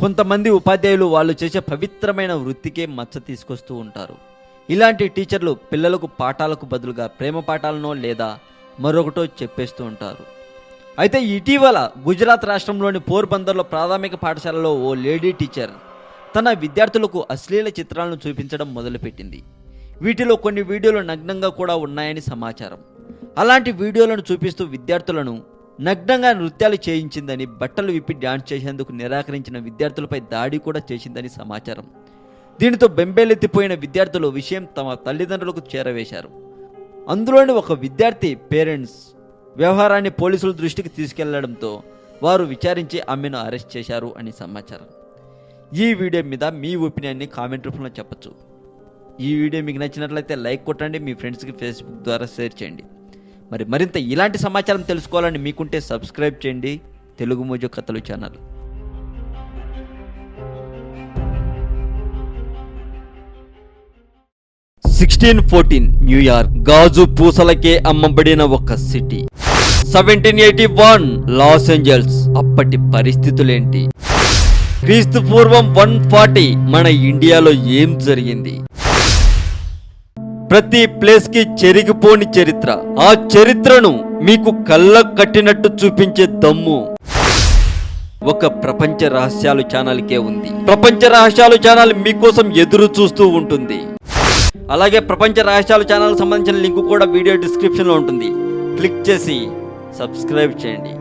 కొంతమంది ఉపాధ్యాయులు వాళ్ళు చేసే పవిత్రమైన వృత్తికే మచ్చ తీసుకొస్తూ ఉంటారు. ఇలాంటి టీచర్లు పిల్లలకు పాఠాలకు బదులుగా ప్రేమ పాఠాలనో లేదా మరొకటో చెప్పేస్తూ ఉంటారు. అయితే ఇటీవల గుజరాత్ రాష్ట్రంలోని పోర్బందర్లో ప్రాథమిక పాఠశాలలో ఓ లేడీ టీచర్ తన విద్యార్థులకు అశ్లీల చిత్రాలను చూపించడం మొదలుపెట్టింది. వీటిలో కొన్ని వీడియోలు నగ్నంగా కూడా ఉన్నాయని సమాచారం. అలాంటి వీడియోలను చూపిస్తూ విద్యార్థులను నగ్నంగా నృత్యాలు చేయించిందని బట్టలు విప్పి డ్యాన్స్ చేసేందుకు నిరాకరించిన విద్యార్థులపై దాడి కూడా చేసిందని సమాచారం. దీనితో బెంబేలెత్తిపోయిన విద్యార్థులు విషయం తమ తల్లిదండ్రులకు చేరవేశారు. అందులోని ఒక విద్యార్థి పేరెంట్స్ వ్యవహారాన్ని పోలీసుల దృష్టికి తీసుకెళ్ళడంతో వారు విచారించి ఆమెను అరెస్ట్ చేశారు అని సమాచారం. ఈ వీడియో మీద మీ ఒపీనియన్ని కామెంట్ రూపంలో చెప్పచ్చు. ఈ వీడియో మీకు నచ్చినట్లయితే లైక్ కొట్టండి మీ ఫ్రెండ్స్కి ఫేస్బుక్ ద్వారా షేర్ చేయండి. మరి మరింత ఇలాంటి సమాచారం తెలుసుకోవాలని మీకుంటే సబ్స్క్రైబ్ చేయండి. తెలుగు మోజో కథలు channel. Sixteen fourteen New York గాజు పూసలకే అమ్మబడిన ఒక city. Seventeen eighty one Los Angeles. అప్పటి పరిస్థితులేంటి? క్రీస్తు పూర్వం వన్ ఫార్టీ మన ఇండియాలో ఏం జరిగింది? ప్రతి ప్లేస్కి చెరిగిపోని చరిత్ర. ఆ చరిత్రను మీకు కళ్ళ కట్టినట్టు చూపించే దమ్ము. ఒక ప్రపంచ రహస్యాలు ఛానల్కే ఉంది. ప్రపంచ రహస్యాలు ఛానల్ మీకోసం ఎదురు చూస్తూ ఉంటుంది. అలాగే ప్రపంచ రహస్యాలు ఛానల్ సంబంధించిన లింక్ కూడా వీడియో డిస్క్రిప్షన్లో ఉంటుంది. క్లిక్ చేసి సబ్స్క్రైబ్ చేయండి.